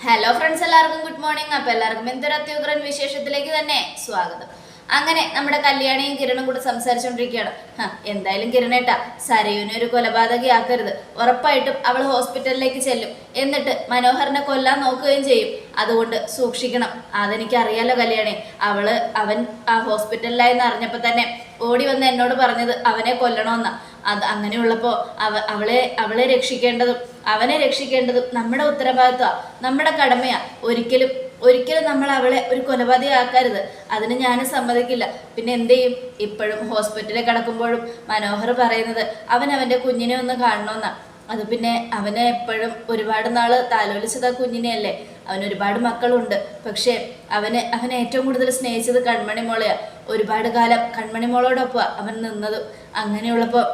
Hello friends എല്ലാവർക്കും good morning അപ്പൊ എല്ലാവർക്കും എന്തൊരു അത്യുഗ്രൻ വിശേഷത്തിലേക്ക് തന്നെ സ്വാഗതം. അങ്ങനെ നമ്മുടെ കല്യാണിയും കിരണും കൂടെ സംസാരിച്ചുകൊണ്ടിരിക്കുകയാണ് എന്തായാലും കിരണേട്ട സരയുവിനെ ഒരു കൊലപാതകയാക്കരുത് ഉറപ്പായിട്ടും അവൾ ഹോസ്പിറ്റലിലേക്ക് ചെല്ലും. എന്നിട്ട് മനോഹറിനെ കൊല്ലാൻ നോക്കുകയും ചെയ്യും. അതുകൊണ്ട് സൂക്ഷിക്കണം. അതെനിക്ക് അറിയാലോ കല്യാണി. അവൾ അവൻ ആ ഹോസ്പിറ്റലിലായെന്ന് അറിഞ്ഞപ്പോൾ തന്നെ ഓടി വന്ന് എന്നോട് പറഞ്ഞത് അവനെ കൊല്ലണമെന്നാ അത് അങ്ങനെയുള്ളപ്പോൾ അവ അവളെ അവളെ രക്ഷിക്കേണ്ടതും അവനെ രക്ഷിക്കേണ്ടതും നമ്മുടെ ഉത്തരവാദിത്വമാണ് നമ്മുടെ കടമയാ. ഒരിക്കലും ഒരിക്കലും നമ്മൾ അവളെ ഒരു കൊലപാതകയാക്കരുത് അതിന് ഞാൻ സമ്മതിക്കില്ല. പിന്നെ എന്ത് ചെയ്യും? ഇപ്പോഴും ഹോസ്പിറ്റലിൽ കിടക്കുമ്പോഴും മനോഹർ പറയുന്നത് അവൻ അവന്റെ കുഞ്ഞിനെ ഒന്ന് കാണണമെന്നാ അത് പിന്നെ അവനെ എപ്പോഴും ഒരുപാട് നാൾ താലോലിച്ചത് ആ കുഞ്ഞിനെയല്ലേ? അവന് ഒരുപാട് മക്കളുണ്ട്. പക്ഷേ അവന് അവനെ ഏറ്റവും കൂടുതൽ സ്നേഹിച്ചത് കൺമണി മോളെയാ ഒരുപാട് കാലം കൺമണി അവൻ നിന്നതും. അങ്ങനെയുള്ളപ്പോൾ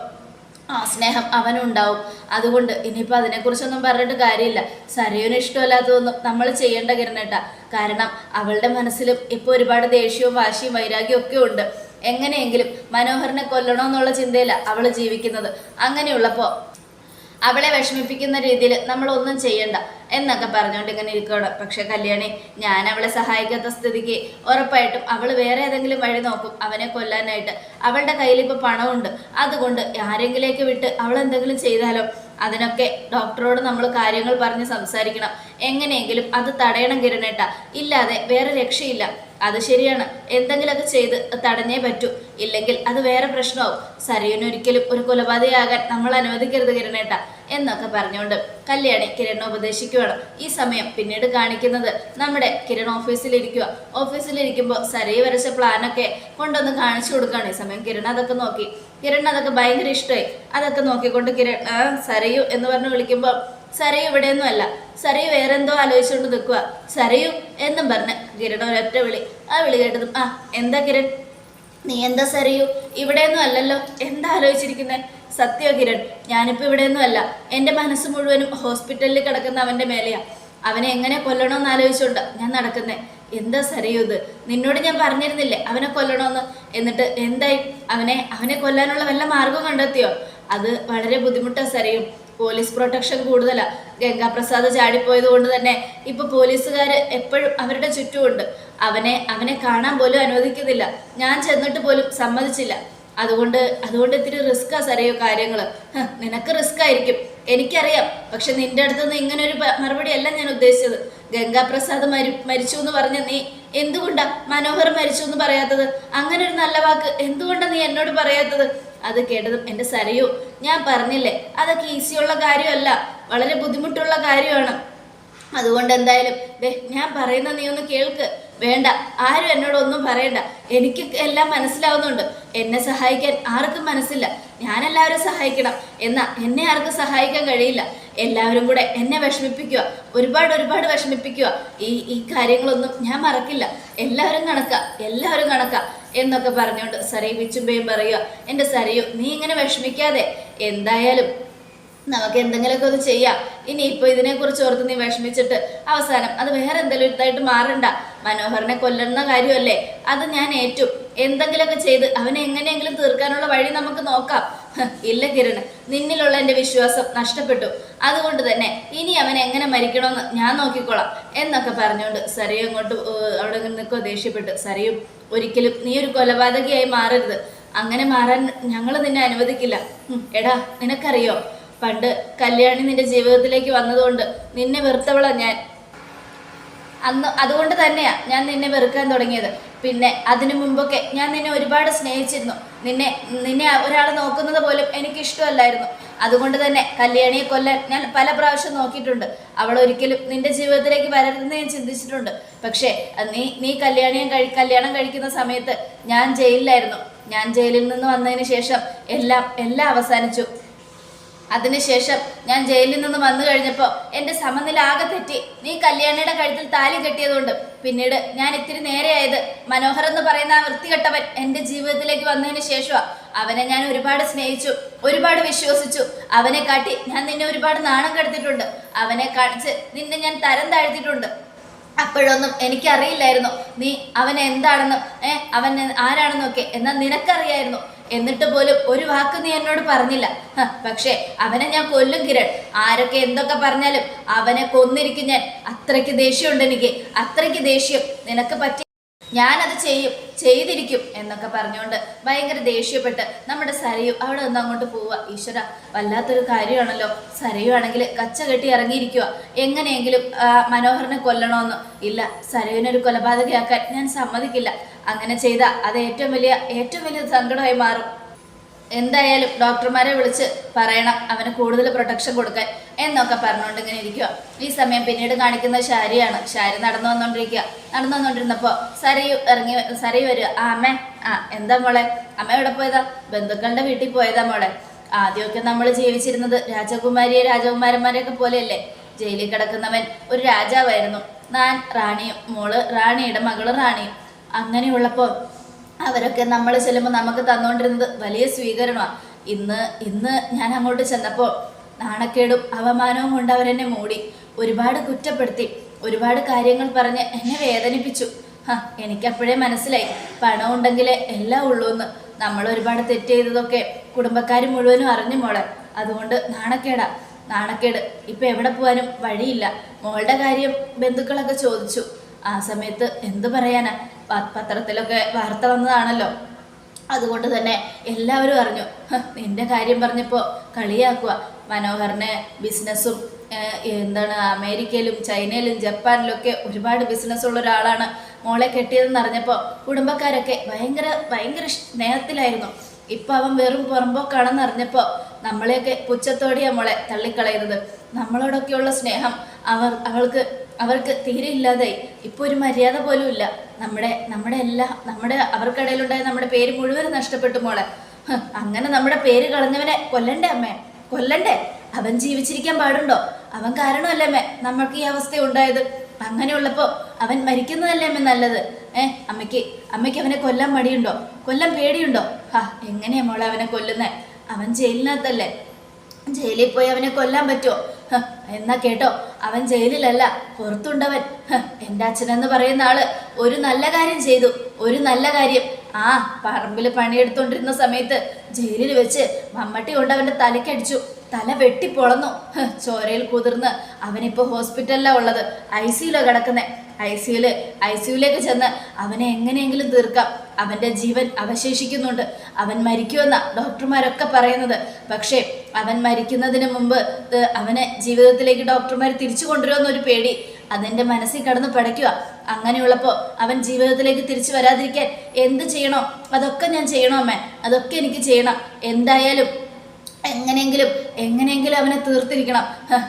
ആ സ്നേഹം അവനും ഉണ്ടാവും അതുകൊണ്ട് ഇനിയിപ്പോൾ അതിനെക്കുറിച്ചൊന്നും പറഞ്ഞിട്ട് കാര്യമില്ല. സരയുന് ഇഷ്ടമല്ലാത്തതൊന്നും നമ്മൾ ചെയ്യേണ്ട കിരണേട്ട. കാരണം അവളുടെ മനസ്സിലും ഇപ്പോൾ ഒരുപാട് ദേഷ്യവും വാശിയും വൈരാഗ്യവും ഒക്കെ ഉണ്ട്. എങ്ങനെയെങ്കിലും മനോഹറിനെ കൊല്ലണമെന്നുള്ള ചിന്തയിലാണ് അവൾ ജീവിക്കുന്നത്. അങ്ങനെയുള്ളപ്പോൾ അവളെ വിഷമിപ്പിക്കുന്ന രീതിയിൽ നമ്മൾ ഒന്നും ചെയ്യണ്ട എന്നൊക്കെ പറഞ്ഞുകൊണ്ട് ഇങ്ങനെ ഇരിക്കണം പക്ഷെ കല്യാണി ഞാൻ അവളെ സഹായിക്കാത്ത സ്ഥിതിക്ക് ഉറപ്പായിട്ടും അവൾ വേറെ ഏതെങ്കിലും വഴി നോക്കും. അവനെ കൊല്ലാനായിട്ട് അവളുടെ കയ്യിൽ ഇപ്പോൾ പണമുണ്ട്. അതുകൊണ്ട് ആരെങ്കിലേക്ക് വിട്ട് അവൾ എന്തെങ്കിലും ചെയ്താലോ? അതിനൊക്കെ ഡോക്ടറോട് നമ്മൾ കാര്യങ്ങൾ പറഞ്ഞ് സംസാരിക്കണം. എങ്ങനെയെങ്കിലും അത് തടയണം കിരണേട്ട. ഇല്ലാതെ വേറെ രക്ഷയില്ല. അത് ശരിയാണ്. എന്തെങ്കിലും അത് ചെയ്ത് തടഞ്ഞേ പറ്റൂ. ഇല്ലെങ്കിൽ അത് വേറെ പ്രശ്നമാവും. സരയുനൊരിക്കലും ഒരു കൊലപാതകയാകാൻ നമ്മൾ അനുവദിക്കരുത് കിരണേട്ട. എന്നൊക്കെ പറഞ്ഞുകൊണ്ട് കല്യാണി കിരണ് ഉപദേശിക്കുകയാണ്. ഈ സമയം പിന്നീട് കാണിക്കുന്നത് നമ്മുടെ കിരൺ ഓഫീസിലിരിക്കുക ഓഫീസിലിരിക്കുമ്പോൾ സരയി വരച്ച പ്ലാനൊക്കെ കൊണ്ടൊന്ന് കാണിച്ചു കൊടുക്കുകയാണ്. ഈ സമയം കിരൺ അതൊക്കെ നോക്കി. കിരൺ അതൊക്കെ ഭയങ്കര ഇഷ്ടമായി. അതൊക്കെ നോക്കിക്കൊണ്ട് കിരൺ സരയു എന്ന് പറഞ്ഞ് വിളിക്കുമ്പോൾ സരയു ഇവിടെയൊന്നും അല്ല. സരയു വേറെന്തോ ആലോചിച്ചുകൊണ്ട് നിൽക്കുക സരയു എന്നും പറഞ്ഞ് കിരൺ ഒരൊറ്റ വിളി. ആ വിളി കേട്ടതും ആ എന്താ കിരൺ? നീ എന്താ സരയു? ഇവിടെയൊന്നും അല്ലല്ലോ. എന്താ ആലോചിച്ചിരിക്കുന്നത് സത്യോ കിരൺ ഞാനിപ്പോൾ ഇവിടെയൊന്നും അല്ല. എന്റെ മനസ്സ് മുഴുവനും ഹോസ്പിറ്റലിൽ കിടക്കുന്ന അവന്റെ മേലെയാ. അവനെ എങ്ങനെ കൊല്ലണമെന്ന് ആലോചിച്ചുകൊണ്ട് ഞാൻ നടക്കുന്നേ. എന്താ സരയൂത് നിന്നോട് ഞാൻ പറഞ്ഞിരുന്നില്ലേ അവനെ കൊല്ലണമെന്ന് എന്നിട്ട് എന്തായി? അവനെ അവനെ കൊല്ലാനുള്ള വല്ല മാർഗം കണ്ടെത്തിയോ? അത് വളരെ ബുദ്ധിമുട്ടാ സരയും. പോലീസ് പ്രൊട്ടക്ഷൻ കൂടുതലാ. ഗംഗാപ്രസാദ് ചാടിപ്പോയത് കൊണ്ട് തന്നെ ഇപ്പൊ പോലീസുകാർ എപ്പോഴും അവരുടെ ചുറ്റുമുണ്ട്. അവനെ അവനെ കാണാൻ പോലും അനുവദിക്കുന്നില്ല. ഞാൻ ചെന്നിട്ട് പോലും സമ്മതിച്ചില്ല. അതുകൊണ്ട് അതുകൊണ്ട് ഇത്തിരി റിസ്ക്കാ സരയോ കാര്യങ്ങൾ നിനക്ക് റിസ്ക് ആയിരിക്കും. എനിക്കറിയാം. പക്ഷെ നിന്റെ അടുത്തുനിന്ന് ഇങ്ങനെ ഒരു മറുപടി അല്ല ഞാൻ ഉദ്ദേശിച്ചത്. ഗംഗാപ്രസാദ് മരി മരിച്ചു എന്ന് പറഞ്ഞ നീ എന്തുകൊണ്ടാ മനോഹർ മരിച്ചു എന്ന് പറയാത്തത്? അങ്ങനെ ഒരു നല്ല വാക്ക് എന്തുകൊണ്ടാ നീ എന്നോട് പറയാത്തത്? അത് കേട്ടതും എന്റെ സരയോ ഞാൻ പറഞ്ഞില്ലേ അതൊക്കെ ഈസിയുള്ള കാര്യമല്ല. വളരെ ബുദ്ധിമുട്ടുള്ള കാര്യമാണ്. അതുകൊണ്ട് എന്തായാലും ഞാൻ പറയുന്ന നീ ഒന്ന് കേൾക്ക്. വേണ്ട ആരും എന്നോട് ഒന്നും പറയണ്ട. എനിക്ക് എല്ലാം മനസ്സിലാവുന്നുണ്ട്. എന്നെ സഹായിക്കാൻ ആർക്കും മനസ്സില്ല. ഞാൻ എല്ലാവരും സഹായിക്കണം. എന്നാ എന്നെ ആർക്കും സഹായിക്കാൻ കഴിയില്ല. എല്ലാവരും കൂടെ എന്നെ വിഷമിപ്പിക്കുക. ഒരുപാട് ഒരുപാട് വിഷമിപ്പിക്കുക. ഈ ഈ കാര്യങ്ങളൊന്നും ഞാൻ മറക്കില്ല. എല്ലാവരും കണക്ക. എല്ലാവരും കണക്ക. എന്നൊക്കെ പറഞ്ഞുകൊണ്ട് സരയു വിച്ചുമ്പയും പറയുക എന്റെ സരയു നീ ഇങ്ങനെ വിഷമിക്കാതെ. എന്തായാലും നമുക്ക് എന്തെങ്കിലുമൊക്കെ ഒന്ന് ചെയ്യാം. ഇനി ഇപ്പോൾ ഇതിനെക്കുറിച്ച് ഓർത്ത് നീ വിഷമിച്ചിട്ട് അവസാനം അത് വേറെ എന്തെങ്കിലും ഇതായിട്ട് മാറണ്ട. മനോഹരനെ കൊല്ലുന്ന കാര്യമല്ലേ? അത് ഞാൻ ഏറ്റു. എന്തെങ്കിലുമൊക്കെ ചെയ്ത് അവനെ എങ്ങനെയെങ്കിലും തീർക്കാനുള്ള വഴി നമുക്ക് നോക്കാം. ഇല്ല കിരണ് നിന്നിലുള്ള എന്റെ വിശ്വാസം നഷ്ടപ്പെട്ടു. അതുകൊണ്ട് തന്നെ ഇനി അവൻ എങ്ങനെ മരിക്കണമെന്ന് ഞാൻ നോക്കിക്കോളാം. എന്നൊക്കെ പറഞ്ഞുകൊണ്ട് സരയും അങ്ങോട്ട് അവിടെ നിന്നൊക്കെ ദേഷ്യപ്പെട്ടു. സരയും ഒരിക്കലും നീ ഒരു കൊലപാതകയായി മാറരുത്. അങ്ങനെ മാറാൻ ഞങ്ങൾ നിന്നെ അനുവദിക്കില്ല. എടാ നിനക്കറിയോ? പണ്ട് കല്യാണി നിന്റെ ജീവിതത്തിലേക്ക് വന്നതുകൊണ്ട് നിന്നെ വെറുത്തവളാ ഞാൻ. അന്ന് അതുകൊണ്ട് തന്നെയാ ഞാൻ നിന്നെ വെറുക്കാൻ തുടങ്ങിയത്. പിന്നെ അതിനു മുമ്പൊക്കെ ഞാൻ നിന്നെ ഒരുപാട് സ്നേഹിച്ചിരുന്നു. നിന്നെ നിന്നെ ഒരാൾ നോക്കുന്നത് പോലും എനിക്ക് ഇഷ്ടമല്ലായിരുന്നു അതുകൊണ്ട് തന്നെ കല്യാണിയെ കൊല്ലാൻ ഞാൻ പല പ്രാവശ്യം നോക്കിയിട്ടുണ്ട്. അവൾ ഒരിക്കലും നിന്റെ ജീവിതത്തിലേക്ക് വരരുതെന്ന് ഞാൻ ചിന്തിച്ചിട്ടുണ്ട്. പക്ഷേ നീ നീ കല്യാണിയെ കഴി കല്യാണം കഴിക്കുന്ന സമയത്ത് ഞാൻ ജയിലിലായിരുന്നു. ഞാൻ ജയിലിൽ നിന്ന് വന്നതിന് ശേഷം എല്ലാം എല്ലാം അവസാനിച്ചു. അതിനുശേഷം ഞാൻ ജയിലിൽ നിന്ന് വന്നു കഴിഞ്ഞപ്പോൾ എന്റെ സമനില ആകെ തെറ്റി. നീ കല്യാണിയുടെ കഴുത്തിൽ താലി കെട്ടിയതുകൊണ്ട് പിന്നീട് ഞാൻ ഇത്തിരി നേരെയായത് മനോഹർ എന്ന് പറയുന്ന ആ വൃത്തികെട്ടവൻ എന്റെ ജീവിതത്തിലേക്ക് വന്നതിന് ശേഷമാണ് അവനെ ഞാൻ ഒരുപാട് സ്നേഹിച്ചു ഒരുപാട് വിശ്വസിച്ചു. അവനെ കാട്ടി ഞാൻ നിന്നെ ഒരുപാട് നാണം കെടുത്തിട്ടുണ്ട് അവനെ കാണിച്ച് നിന്നെ ഞാൻ തരം താഴ്ത്തിയിട്ടുണ്ട്. അപ്പോഴൊന്നും എനിക്കറിയില്ലായിരുന്നു. നീ അവൻ എന്താണെന്നും ഏ അവൻ ആരാണെന്നൊക്കെ എന്നാൽ നിനക്കറിയായിരുന്നു. എന്നിട്ട് പോലും ഒരു വാക്ക് നീ എന്നോട് പറഞ്ഞില്ല. പക്ഷേ അവനെ ഞാൻ കൊല്ലും കിരൺ. ആരൊക്കെ എന്തൊക്കെ പറഞ്ഞാലും അവനെ കൊന്നിരിക്കും ഞാൻ. അത്രയ്ക്ക് ദേഷ്യമുണ്ട് എനിക്ക്. അത്രയ്ക്ക് ദേഷ്യം. നിനക്ക് പറ്റി ഞാനത് ചെയ്യും ചെയ്തിരിക്കും എന്നൊക്കെ പറഞ്ഞുകൊണ്ട് ഭയങ്കര ദേഷ്യപ്പെട്ട് നമ്മുടെ സരയു അവിടെ നിന്ന് അങ്ങോട്ട് പോവുക. ഈശ്വര വല്ലാത്തൊരു കാര്യമാണല്ലോ. സരയുവാണെങ്കിൽ കച്ച കെട്ടി ഇറങ്ങിയിരിക്കുക എങ്ങനെയെങ്കിലും മനോഹറിനെ കൊല്ലണമെന്ന് ഇല്ല സരയുവിനൊരു കൊലപാതകയാക്കാൻ ഞാൻ സമ്മതിക്കില്ല. അങ്ങനെ ചെയ്താൽ അത് ഏറ്റവും വലിയ ഏറ്റവും വലിയ സങ്കടമായി മാറും. എന്തായാലും ഡോക്ടർമാരെ വിളിച്ച് പറയണം അവന് കൂടുതൽ പ്രൊട്ടക്ഷൻ കൊടുക്കാൻ എന്നൊക്കെ പറഞ്ഞുകൊണ്ട് ഇങ്ങനെ ഇരിക്കുക ഈ സമയം പിന്നീട് കാണിക്കുന്ന ശാരിയാണ്. ശാരി നടന്നു വന്നുകൊണ്ടിരിക്കുക നടന്നു വന്നുകൊണ്ടിരുന്നപ്പോൾ സരയു ഇറങ്ങി സരയു വരിക ആ അമ്മേ. ആ എന്താ മോളെ? അമ്മ എവിടെ പോയതാ? ബന്ധുക്കളുടെ വീട്ടിൽ പോയതാ മോളെ. ആദ്യമൊക്കെ നമ്മൾ ജീവിച്ചിരുന്നത് രാജകുമാരിയെ രാജകുമാരന്മാരെയൊക്കെ പോലെയല്ലേ? ജയിലിൽ കിടക്കുന്നവൻ ഒരു രാജാവായിരുന്നു. ഞാൻ റാണിയും മോൾ റാണിയുടെ മകൾ റാണിയും. അങ്ങനെയുള്ളപ്പോൾ അവരൊക്കെ നമ്മൾ ചെല്ലുമ്പോൾ നമുക്ക് തന്നുകൊണ്ടിരുന്നത് വലിയ സ്വീകരണമാണ് ഇന്ന് ഇന്ന് ഞാൻ അങ്ങോട്ട് ചെന്നപ്പോൾ നാണക്കേടും അവമാനവും കൊണ്ട് അവരെന്നെ മൂടി. ഒരുപാട് കുറ്റപ്പെടുത്തി ഒരുപാട് കാര്യങ്ങൾ പറഞ്ഞ് എന്നെ വേദനിപ്പിച്ചു. ഹാ എനിക്കപ്പോഴേ മനസ്സിലായി. പണം ഉണ്ടെങ്കിലേ എല്ലാം ഉള്ളൂ എന്ന് നമ്മൾ ഒരുപാട് തെറ്റ് ചെയ്തതൊക്കെ കുടുംബക്കാർ മുഴുവനും അറിഞ്ഞു മോളെ. അതുകൊണ്ട് നാണക്കേടാ. നാണക്കേട്. ഇപ്പം എവിടെ പോകാനും വഴിയില്ല. മോളുടെ കാര്യം ബന്ധുക്കളൊക്കെ ചോദിച്ചു. ആ സമയത്ത് എന്തു പറയാനാ? പത്രത്തിലൊക്കെ വാർത്ത വന്നതാണല്ലോ. അതുകൊണ്ട് തന്നെ എല്ലാവരും അറിഞ്ഞു. എന്റെ കാര്യം പറഞ്ഞപ്പോൾ കളിയാക്കുക മനോഹറിന് ബിസിനസ്സും എന്താണ് അമേരിക്കയിലും ചൈനയിലും ജപ്പാനിലൊക്കെ ഒരുപാട് ബിസിനസ് ഉള്ള ഒരാളാണ് മോളെ കെട്ടിയതെന്ന് അറിഞ്ഞപ്പോൾ കുടുംബക്കാരൊക്കെ ഭയങ്കര ഭയങ്കര സ്നേഹത്തിലായിരുന്നു. ഇപ്പൊ അവൻ വെറും പുറമ്പോക്കാണെന്ന് അറിഞ്ഞപ്പോൾ നമ്മളെയൊക്കെ പുച്ഛത്തോടെയാ മോളെ തള്ളിക്കളയുന്നത്. നമ്മളോടൊക്കെയുള്ള സ്നേഹം അവർ അവൾക്ക് അവർക്ക് തീരെ ഇല്ലാതായി. ഇപ്പൊ ഒരു മര്യാദ പോലും ഇല്ല. നമ്മുടെ നമ്മുടെ എല്ലാ നമ്മുടെ അവർക്കിടയിലുണ്ടായ നമ്മുടെ പേര് മുഴുവൻ നഷ്ടപ്പെട്ടു മോളെ. അങ്ങനെ നമ്മുടെ പേര് കളഞ്ഞവനെ കൊല്ലണ്ടേ അമ്മേ? കൊല്ലണ്ടേ? അവൻ ജീവിച്ചിരിക്കാൻ പാടുണ്ടോ? അവൻ കാരണമല്ലേ അമ്മേ നമ്മൾക്ക് ഈ അവസ്ഥ ഉണ്ടായത്? അങ്ങനെയുള്ളപ്പോ അവൻ മരിക്കുന്നതല്ലേ അമ്മ നല്ലത്? ഏ അമ്മയ്ക്ക് അമ്മയ്ക്ക് അവനെ കൊല്ലാൻ മടിയുണ്ടോ? കൊല്ലാൻ പേടിയുണ്ടോ? ഹാ എങ്ങനെയാ മോളെ അവനെ കൊല്ലുന്നേ? അവൻ ജയിലിനകത്തല്ലേ? ജയിലിൽ പോയി അവനെ കൊല്ലാൻ പറ്റുമോ എന്നാ കേട്ടോ? അവൻ ജയിലിലല്ല പുറത്തുണ്ടവൻ. എന്റെ അച്ഛനെന്ന് പറയുന്ന ആൾ ഒരു നല്ല കാര്യം ചെയ്തു ഒരു നല്ല കാര്യം. ആ പറമ്പിൽ പണിയെടുത്തോണ്ടിരുന്ന സമയത്ത് ജയിലിൽ വെച്ച് മമ്മട്ടി കൊണ്ട് അവന്റെ തലക്കടിച്ചു തല വെട്ടിപ്പൊളന്നു ചോരയിൽ കുതിർന്ന് അവനിപ്പോ ഹോസ്പിറ്റലിലാണ് ഉള്ളത് ഐ സിയിലാണ് കിടക്കുന്നത് ഐ സിയുൽ ഐ സിയുലേക്ക് ചെന്ന് അവനെ എങ്ങനെയെങ്കിലും തീർക്കാം. അവന്റെ ജീവൻ അവശേഷിക്കുന്നുണ്ട്. അവൻ മരിക്കുമെന്ന ഡോക്ടർമാരൊക്കെ പറയുന്നത്. പക്ഷേ അവൻ മരിക്കുന്നതിന് മുമ്പ് അവനെ ജീവിതത്തിലേക്ക് ഡോക്ടർമാർ തിരിച്ചു കൊണ്ടുവരുമെന്നൊരു പേടി അതെന്റെ മനസ്സിൽ കടന്ന് പടയ്ക്കുക. അങ്ങനെയുള്ളപ്പോൾ അവൻ ജീവിതത്തിലേക്ക് തിരിച്ചു വരാതിരിക്കാൻ എന്ത് ചെയ്യണോ? അതൊക്കെ ഞാൻ ചെയ്യണോ അമ്മേ? അതൊക്കെ എനിക്ക് ചെയ്യണം. എന്തായാലും എങ്ങനെയെങ്കിലും എങ്ങനെയെങ്കിലും അവനെ തീർത്തിരിക്കണം.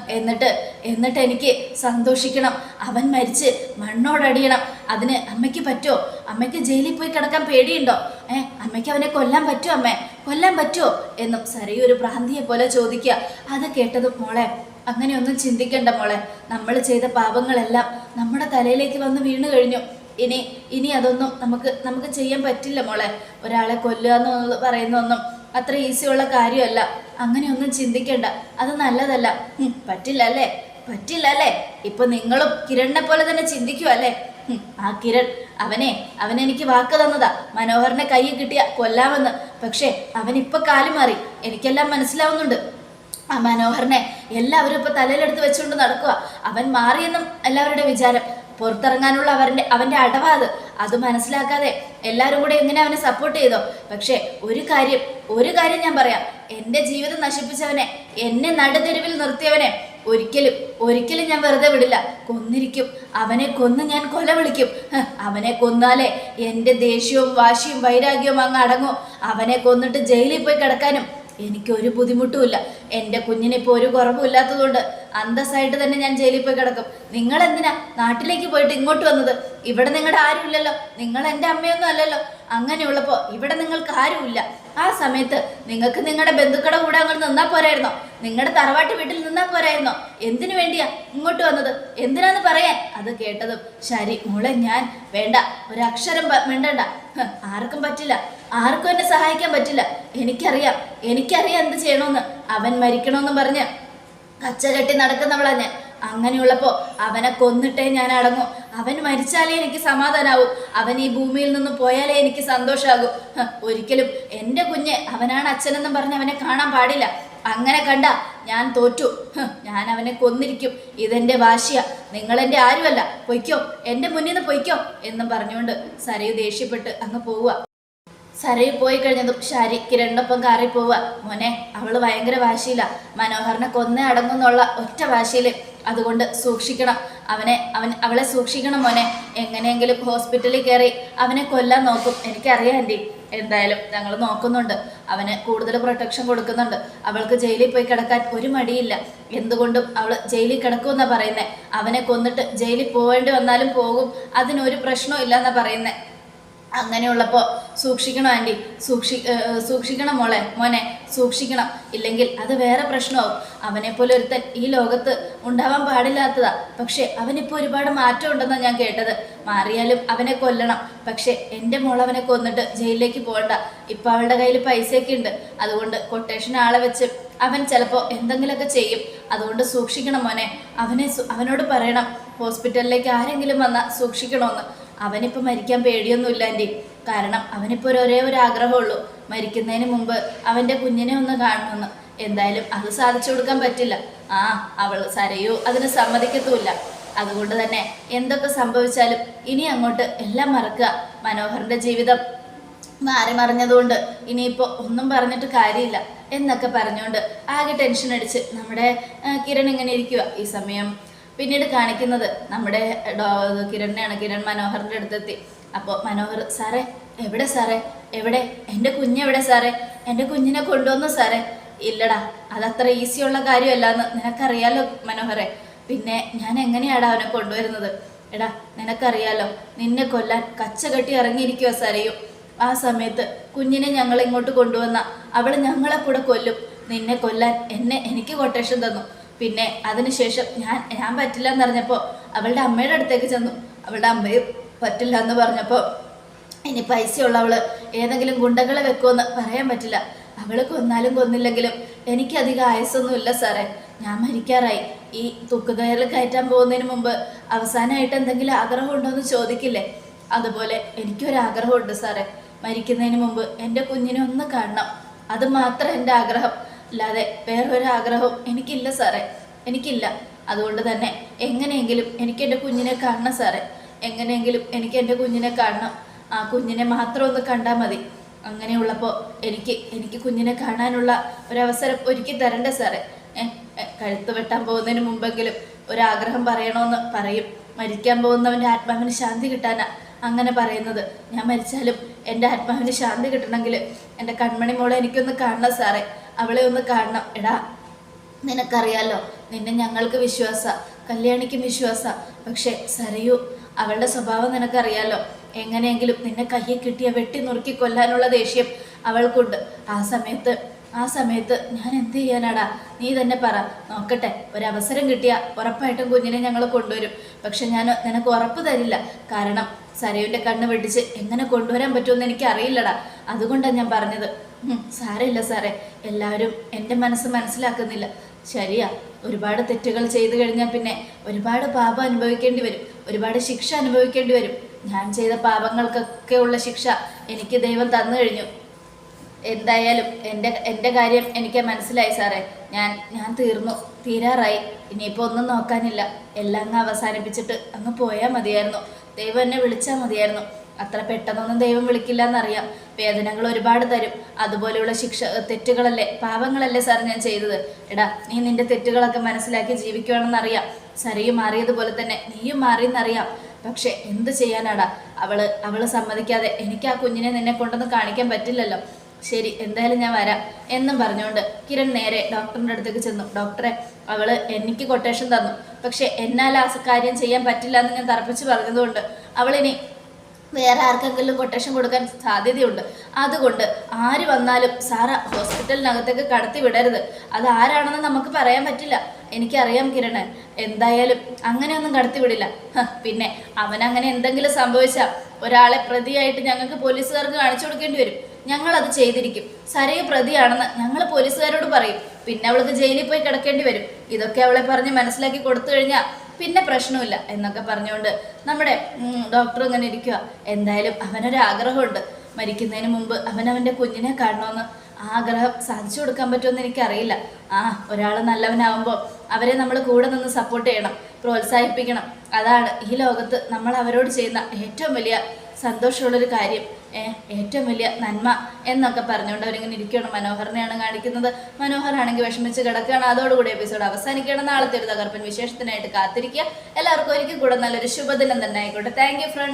എന്നിട്ട് എന്നിട്ട് എനിക്ക് സന്തോഷിക്കണം. അവൻ മരിച്ച് മണ്ണോടടിയണം അതിന് അമ്മയ്ക്ക് പറ്റുമോ അമ്മയ്ക്ക് ജയിലിൽ പോയി കിടക്കാൻ പേടിയുണ്ടോ? ഏ അമ്മയ്ക്ക് അവനെ കൊല്ലാൻ പറ്റുമോ അമ്മേ? കൊല്ലാൻ പറ്റുമോ എന്നും സരയു ഒരു ഭ്രാന്തിയെ പോലെ ചോദിക്കുക. അത് കേട്ടത് മോളെ അങ്ങനെയൊന്നും ചിന്തിക്കണ്ട മോളെ. നമ്മൾ ചെയ്ത പാപങ്ങളെല്ലാം നമ്മുടെ തലയിലേക്ക് വന്ന് വീണു കഴിഞ്ഞു. ഇനി ഇനി അതൊന്നും നമുക്ക് നമുക്ക് ചെയ്യാൻ പറ്റില്ല മോളെ. ഒരാളെ കൊല്ലുക എന്ന് പറയുന്നൊന്നും അത്ര ഈസിയുള്ള കാര്യമല്ല. അങ്ങനെയൊന്നും ചിന്തിക്കണ്ട. അത് നല്ലതല്ല. പറ്റില്ല അല്ലേ? പറ്റില്ല അല്ലേ ഇപ്പൊ നിങ്ങളും കിരണിനെ പോലെ തന്നെ ചിന്തിക്കുക അല്ലേ? ആ കിരൺ അവനെ അവൻ എനിക്ക് വാക്ക് തന്നതാ. മനോഹറിന്റെ കൈ കിട്ടിയ കൊല്ലാമെന്ന്. പക്ഷേ അവൻ ഇപ്പൊ കാലു മാറി. എനിക്കെല്ലാം മനസ്സിലാവുന്നുണ്ട്. ആ മനോഹറിനെ എല്ലാവരും ഇപ്പൊ തലയിലെടുത്ത് വെച്ചുകൊണ്ട് നടക്കുക അവൻ മാറിയെന്നും എല്ലാവരുടെ വിചാരം. പുറത്തിറങ്ങാനുള്ള അവരുടെ അവന്റെ അടവാത് അത്. അത് മനസ്സിലാക്കാതെ എല്ലാവരും കൂടെ എങ്ങനെ അവനെ സപ്പോർട്ട് ചെയ്തോ? പക്ഷേ ഒരു കാര്യം ഒരു കാര്യം ഞാൻ പറയാം. എന്റെ ജീവിതം നശിപ്പിച്ചവനെ എന്നെ നടുതെരുവിൽ നിർത്തിയവനെ ഒരിക്കലും ഒരിക്കലും ഞാൻ വെറുതെ വിടില്ല. കൊന്നിരിക്കും. അവനെ കൊന്ന് ഞാൻ കൊല വിളിക്കും. അവനെ കൊന്നാലേ എന്റെ ദേഷ്യവും വാശിയും വൈരാഗ്യവും അങ്ങ് അടങ്ങും. അവനെ കൊന്നിട്ട് ജയിലിൽ പോയി കിടക്കാനും എനിക്ക് ഒരു ബുദ്ധിമുട്ടുമില്ല എന്റെ കുഞ്ഞിന് ഇപ്പോൾ ഒരു കുറവുമില്ലാത്തതുകൊണ്ട് അന്തസ്സായിട്ട് തന്നെ ഞാൻ ജയിലിൽ പോയി കിടക്കും. നിങ്ങൾ എന്തിനാ നാട്ടിലേക്ക് പോയിട്ട് ഇങ്ങോട്ട് വന്നത്? ഇവിടെ നിങ്ങളുടെ ആരുമില്ലല്ലോ. നിങ്ങൾ എന്റെ അമ്മയൊന്നും അല്ലല്ലോ. അങ്ങനെയുള്ളപ്പോൾ ഇവിടെ നിങ്ങൾക്ക് ആരുമില്ല. ആ സമയത്ത് നിങ്ങൾക്ക് നിങ്ങളുടെ ബന്ധുക്കളുടെ കൂടെ അങ്ങോട്ട് നിന്നാ പോരായിരുന്നോ? നിങ്ങളുടെ തറവാട്ട് വീട്ടിൽ നിന്നാ പോരായിരുന്നോ? എന്തിനു വേണ്ടിയാ ഇങ്ങോട്ട് വന്നത്? എന്തിനാന്ന് പറയാൻ? അത് കേട്ടതും ശരി മോളെ ഞാൻ വേണ്ട ഒരക്ഷരം വേണ്ടണ്ട ആർക്കും പറ്റില്ല. ആർക്കും എന്നെ സഹായിക്കാൻ പറ്റില്ല. എനിക്കറിയാം എനിക്കറിയാം എന്ത് ചെയ്യണമെന്ന് അവൻ മരിക്കണമെന്ന് പറഞ്ഞ് കച്ച കെട്ടി നടക്കുന്നവളാ ഞാൻ. അങ്ങനെയുള്ളപ്പോൾ അവനെ കൊന്നിട്ടേ ഞാൻ അടങ്ങും. അവൻ മരിച്ചാലേ എനിക്ക് സമാധാനാവും. അവൻ ഈ ഭൂമിയിൽ നിന്ന് പോയാലേ എനിക്ക് സന്തോഷമാകും ഒരിക്കലും എന്റെ കുഞ്ഞ് അവനാണ് അച്ഛനെന്നും പറഞ്ഞ് അവനെ കാണാൻ പാടില്ല. അങ്ങനെ കണ്ട ഞാൻ തോറ്റു. ഞാൻ അവനെ കൊന്നിരിക്കും. ഇതെന്റെ വാശിയ. നിങ്ങളെന്റെ ആരുമല്ല. പൊയ്ക്കോ. എന്റെ മുന്നിൽ നിന്ന് പൊയ്ക്കോ എന്നും പറഞ്ഞുകൊണ്ട് സരയു ദേഷ്യപ്പെട്ട് അങ്ങ് പോവുക. സരയു പോയി കഴിഞ്ഞതും ശരി കിരണിനൊപ്പം കാറി പോവുക. മോനെ അവൾ ഭയങ്കര വാശിയില്ല മനോഹറിനെ കൊന്നേ അടങ്ങുന്നുള്ള ഒറ്റ വാശിയിൽ അതുകൊണ്ട് സൂക്ഷിക്കണം. അവനെ അവൻ അവളെ സൂക്ഷിക്കണം മോനെ. എങ്ങനെയെങ്കിലും ഹോസ്പിറ്റലിൽ കയറി അവനെ കൊല്ലാൻ നോക്കും. എനിക്കറിയാം ആന്റി എന്തായാലും ഞങ്ങൾ നോക്കുന്നുണ്ട്. അവന് കൂടുതൽ പ്രൊട്ടക്ഷൻ കൊടുക്കുന്നുണ്ട്. അവൾക്ക് ജയിലിൽ പോയി കിടക്കാൻ ഒരു മടിയില്ല. എന്തുകൊണ്ടും അവൾ ജയിലിൽ കിടക്കുമെന്നാണ് പറയുന്നത് അവനെ കൊന്നിട്ട് ജയിലിൽ പോകേണ്ടി വന്നാലും പോകും. അതിനൊരു പ്രശ്നവും ഇല്ലെന്നാണ് പറയുന്നത് അങ്ങനെയുള്ളപ്പോൾ സൂക്ഷിക്കണം ആന്റി സൂക്ഷി സൂക്ഷിക്കണം മോളെ മോനെ. സൂക്ഷിക്കണം. ഇല്ലെങ്കിൽ അത് വേറെ പ്രശ്നമാവും. അവനെപ്പോലെ ഒരുത്തൻ ഈ ലോകത്ത് ഉണ്ടാവാൻ പാടില്ലാത്തതാ. പക്ഷേ അവനിപ്പോൾ ഒരുപാട് മാറ്റം ഉണ്ടെന്നാണ് ഞാൻ കേട്ടത്. മാറിയാലും അവനെ കൊല്ലണം. പക്ഷേ എന്റെ മോൾ അവനെ കൊന്നിട്ട് ജയിലിലേക്ക് പോകണ്ട. ഇപ്പം അവളുടെ കയ്യിൽ പൈസയൊക്കെ ഉണ്ട്. അതുകൊണ്ട് കൊട്ടേഷൻ ആളെ വെച്ച് അവൻ ചിലപ്പോൾ എന്തെങ്കിലുമൊക്കെ ചെയ്യും. അതുകൊണ്ട് സൂക്ഷിക്കണം മോനെ. അവനെ അവനോട് പറയണം. ഹോസ്പിറ്റലിലേക്ക് ആരെങ്കിലും വന്നാൽ സൂക്ഷിക്കണമെന്ന് അവനിപ്പോൾ മരിക്കാൻ പേടിയൊന്നുമില്ല എന്റെ കാരണം അവനിപ്പോൾ ഒരു ഒരേ ഒരു ആഗ്രഹമുള്ളൂ മരിക്കുന്നതിന് മുമ്പ് അവന്റെ കുഞ്ഞിനെ ഒന്ന് കാണണമെന്ന് എന്തായാലും അത് സാധിച്ചു കൊടുക്കാൻ പറ്റില്ല. ആ അവൾ സരയോ അതിന് സമ്മതിക്കത്തുമില്ല. അതുകൊണ്ട് തന്നെ എന്തൊക്കെ സംഭവിച്ചാലും ഇനി അങ്ങോട്ട് എല്ലാം മറക്കുക. മനോഹറിന്റെ ജീവിതം മാറി മറിഞ്ഞതുകൊണ്ട് ഇനിയിപ്പോൾ ഒന്നും പറഞ്ഞിട്ട് കാര്യമില്ല എന്നൊക്കെ പറഞ്ഞുകൊണ്ട് ആകെ ടെൻഷൻ അടിച്ച് നമ്മുടെ കിരൺ ഇങ്ങനെ ഇരിക്കുക ഈ സമയം പിന്നീട് കാണിക്കുന്നത് നമ്മുടെ ഡോ- കിരണിനെയാണ്. കിരൺ മനോഹറിന്റെ അടുത്തെത്തി. അപ്പോൾ മനോഹർ സാറേ എവിടെ സാറേ? എവിടെ? എന്റെ കുഞ്ഞെവിടെ സാറേ? എന്റെ കുഞ്ഞിനെ കൊണ്ടുവന്നു സാറേ? ഇല്ലടാ അതത്ര ഈസിയുള്ള കാര്യമല്ലാന്ന് നിനക്കറിയാലോ മനോഹറെ പിന്നെ ഞാൻ എങ്ങനെയാടാ അവനെ കൊണ്ടുവരുന്നത്? എടാ നിനക്കറിയാലോ നിന്നെ കൊല്ലാൻ കച്ച കെട്ടി ഇറങ്ങിയിരിക്കുക സരയും ആ സമയത്ത് കുഞ്ഞിനെ ഞങ്ങൾ ഇങ്ങോട്ട് കൊണ്ടുവന്ന അവൾ ഞങ്ങളെ കൂടെ കൊല്ലും. നിന്നെ കൊല്ലാൻ എന്നെ എനിക്ക് കൊട്ടേഷൻ തന്നു. പിന്നെ അതിനുശേഷം ഞാൻ ഞാൻ പറ്റില്ല എന്നറിഞ്ഞപ്പോൾ അവളുടെ അമ്മയുടെ അടുത്തേക്ക് ചെന്നു. അവളുടെ അമ്മയും പറ്റില്ല എന്ന് പറഞ്ഞപ്പോൾ ഇനി പൈസയുള്ള അവൾ ഏതെങ്കിലും ഗുണ്ടകളെ വെക്കുമെന്ന് പറയാൻ പറ്റില്ല. അവൾ കൊന്നാലും കൊന്നില്ലെങ്കിലും എനിക്കധികം ആയസൊന്നുമില്ല സാറേ. ഞാൻ മരിക്കാറായി. ഈ തുക്കുകയറിൽ കയറ്റാൻ പോകുന്നതിന് മുമ്പ് അവസാനമായിട്ട് എന്തെങ്കിലും ആഗ്രഹം ഉണ്ടോ എന്ന് ചോദിക്കില്ലേ? അതുപോലെ എനിക്കൊരാഗ്രഹമുണ്ട് സാറേ. മരിക്കുന്നതിന് മുമ്പ് എന്റെ കുഞ്ഞിനെ ഒന്ന് കാണണം. അത് മാത്രം എന്റെ ആഗ്രഹം. അല്ലാതെ വേറൊരു എനിക്കില്ല സാറേ. എനിക്കില്ല. അതുകൊണ്ട് തന്നെ എങ്ങനെയെങ്കിലും എനിക്ക് എന്റെ കുഞ്ഞിനെ കാണണം സാറേ. എങ്ങനെയെങ്കിലും എനിക്ക് എന്റെ കുഞ്ഞിനെ കാണണം. ആ കുഞ്ഞിനെ മാത്രം ഒന്ന് കണ്ടാൽ മതി. അങ്ങനെയുള്ളപ്പോൾ എനിക്ക് എനിക്ക് കുഞ്ഞിനെ കാണാനുള്ള ഒരവസരം ഒരുക്കി തരണ്ടേ സാറേ. കഴുത്ത് വെട്ടാൻ പോകുന്നതിന് മുമ്പെങ്കിലും ഒരാഗ്രഹം പറയണമെന്ന് പറയും. മരിക്കാൻ പോകുന്നവന്റെ ആത്മാവിന് ശാന്തി കിട്ടാനാ അങ്ങനെ പറയുന്നത്. ഞാൻ മരിച്ചാലും എന്റെ ആത്മാവിന് ശാന്തി കിട്ടണമെങ്കിൽ എന്റെ കൺമണി മോളെ എനിക്കൊന്ന് കാണണം സാറേ. അവളെ ഒന്ന് കാണണം. എടാ നിനക്കറിയാലോ നിന്നെ ഞങ്ങൾക്ക് വിശ്വാസ കല്യാണിക്കും വിശ്വാസ. പക്ഷെ സരയു അവളുടെ സ്വഭാവം നിനക്കറിയാലോ? എങ്ങനെയെങ്കിലും നിന്നെ കയ്യെ കിട്ടിയ വെട്ടി നുറുക്കി കൊല്ലാനുള്ള ദേഷ്യം അവൾക്കുണ്ട്. ആ സമയത്ത് ആ സമയത്ത് ഞാൻ എന്ത് ചെയ്യാനാടാ? നീ തന്നെ പറ. നോക്കട്ടെ ഒരവസരം കിട്ടിയ ഉറപ്പായിട്ടും കുഞ്ഞിനെ ഞങ്ങൾ കൊണ്ടുവരും. പക്ഷെ ഞാൻ നിനക്ക് ഉറപ്പ് തരില്ല. കാരണം സരയുവിന്റെ കണ്ണ് വെടിച്ച് എങ്ങനെ കൊണ്ടുവരാൻ പറ്റുമെന്ന് എനിക്ക് അറിയില്ലടാ. അതുകൊണ്ടാണ് ഞാൻ പറഞ്ഞത്. സാരമില്ല സാറേ. എല്ലാവരും എന്റെ മനസ്സ് മനസ്സിലാക്കുന്നില്ല. ശരിയാ ഒരുപാട് തെറ്റുകൾ ചെയ്തു കഴിഞ്ഞാൽ പിന്നെ ഒരുപാട് പാപം അനുഭവിക്കേണ്ടി വരും. ഒരുപാട് ശിക്ഷ അനുഭവിക്കേണ്ടി വരും. ഞാൻ ചെയ്ത പാപങ്ങൾക്കൊക്കെ ഉള്ള ശിക്ഷ എനിക്ക് ദൈവം തന്നു കഴിഞ്ഞു. എന്തായാലും എന്റെ എന്റെ കാര്യം എനിക്ക് മനസ്സിലായി സാറേ. ഞാൻ ഞാൻ തീർന്നു. തീരാറായി. ഇനിയിപ്പോൾ ഒന്നും നോക്കാനില്ല. എല്ലാം അങ്ങ് അവസാനിപ്പിച്ചിട്ട് അങ്ങ് പോയാൽ മതിയായിരുന്നു. ദൈവം എന്നെ വിളിച്ചാൽ മതിയായിരുന്നു. അത്ര പെട്ടെന്നൊന്നും ദൈവം വിളിക്കില്ല എന്നറിയാം വേദനകൾ ഒരുപാട് തരും. അതുപോലെയുള്ള ശിക്ഷ തെറ്റുകളല്ലേ? പാപങ്ങളല്ലേ സാർ ഞാൻ ചെയ്തത്? എടാ നീ നിന്റെ തെറ്റുകളൊക്കെ മനസ്സിലാക്കി ജീവിക്കുകയാണെന്നറിയാം സരിയും മാറിയതുപോലെ തന്നെ. നീയും മാറിയെന്നറിയാം. പക്ഷെ എന്ത് ചെയ്യാനാടാ? അവൾ അവൾ സമ്മതിക്കാതെ എനിക്ക് ആ കുഞ്ഞിനെ നിന്നെ കൊണ്ടൊന്നും കാണിക്കാൻ പറ്റില്ലല്ലോ. ശരി എന്തായാലും ഞാൻ വരാം. എന്നും പറഞ്ഞുകൊണ്ട് കിരൺ നേരെ ഡോക്ടറിന്റെ അടുത്തേക്ക് ചെന്നു. ഡോക്ടറെ അവൾ എനിക്ക് കൊട്ടേഷൻ തന്നു. പക്ഷെ എന്നാൽ ആ കാര്യം ചെയ്യാൻ പറ്റില്ല എന്ന് ഞാൻ തറപ്പിച്ച് പറഞ്ഞതുകൊണ്ട് അവളിനി വേറെ ആർക്കെങ്കിലും കൊട്ടേഷൻ കൊടുക്കാൻ സാധ്യതയുണ്ട്. അതുകൊണ്ട് ആര് വന്നാലും സാറ ഹോസ്പിറ്റലിനകത്തേക്ക് കടത്തി വിടരുത്. അത് ആരാണെന്ന് നമുക്ക് പറയാൻ പറ്റില്ല. എനിക്കറിയാം കിരണൻ എന്തായാലും അങ്ങനെയൊന്നും കടത്തി വിടില്ല. പിന്നെ അവനങ്ങനെ എന്തെങ്കിലും സംഭവിച്ചാൽ ഒരാളെ പ്രതിയായിട്ട് ഞങ്ങൾക്ക് പോലീസുകാർക്ക് കാണിച്ചു കൊടുക്കേണ്ടി വരും. ഞങ്ങൾ അത് ചെയ്തിരിക്കും. സരയ പ്രതിയാണെന്ന് ഞങ്ങൾ പോലീസുകാരോട് പറയും. പിന്നെ അവൾക്ക് ജയിലിൽ പോയി കിടക്കേണ്ടി വരും. ഇതൊക്കെ അവളെ പറഞ്ഞ് മനസ്സിലാക്കി കൊടുത്തു കഴിഞ്ഞാൽ പിന്നെ പ്രശ്നമില്ല എന്നൊക്കെ പറഞ്ഞുകൊണ്ട് നമ്മുടെ ഡോക്ടർ ഇങ്ങനെ ഇരിക്കുക എന്തായാലും അവനൊരു ആഗ്രഹമുണ്ട്. മരിക്കുന്നതിന് മുമ്പ് അവൻ അവന്റെ കുഞ്ഞിനെ കാണണമെന്ന് ആഗ്രഹം സാധിച്ചു കൊടുക്കാൻ പറ്റുമെന്ന് എനിക്കറിയില്ല. ആ ഒരാൾ നല്ലവനാവുമ്പോൾ അവരെ നമ്മൾ കൂടെ നിന്ന് സപ്പോർട്ട് ചെയ്യണം പ്രോത്സാഹിപ്പിക്കണം. അതാണ് ഈ ലോകത്ത് നമ്മൾ അവരോട് ചെയ്യുന്ന ഏറ്റവും വലിയ സന്തോഷമുള്ളൊരു കാര്യം. ഏറ്റവും വലിയ നന്മ എന്നൊക്കെ പറഞ്ഞുകൊണ്ട് അവരിങ്ങനെ ഇരിക്കുകയാണ്. മനോഹരനെയാണ് കാണിക്കുന്നത്. മനോഹരാണെങ്കിൽ വിഷമിച്ച് കിടക്കുകയാണ്. അതോടുകൂടി എപ്പിസോഡ് അവസാനിക്കുകയാണ്. നാളത്തെ ഒരു തകർപ്പൻ വിശേഷത്തിനായിട്ട് കാത്തിരിക്കുക. എല്ലാവർക്കും ഒരിക്കൽ കൂടെ നല്ലൊരു ശുഭദിനം തന്നെ ആയിക്കോട്ടെ. Thank front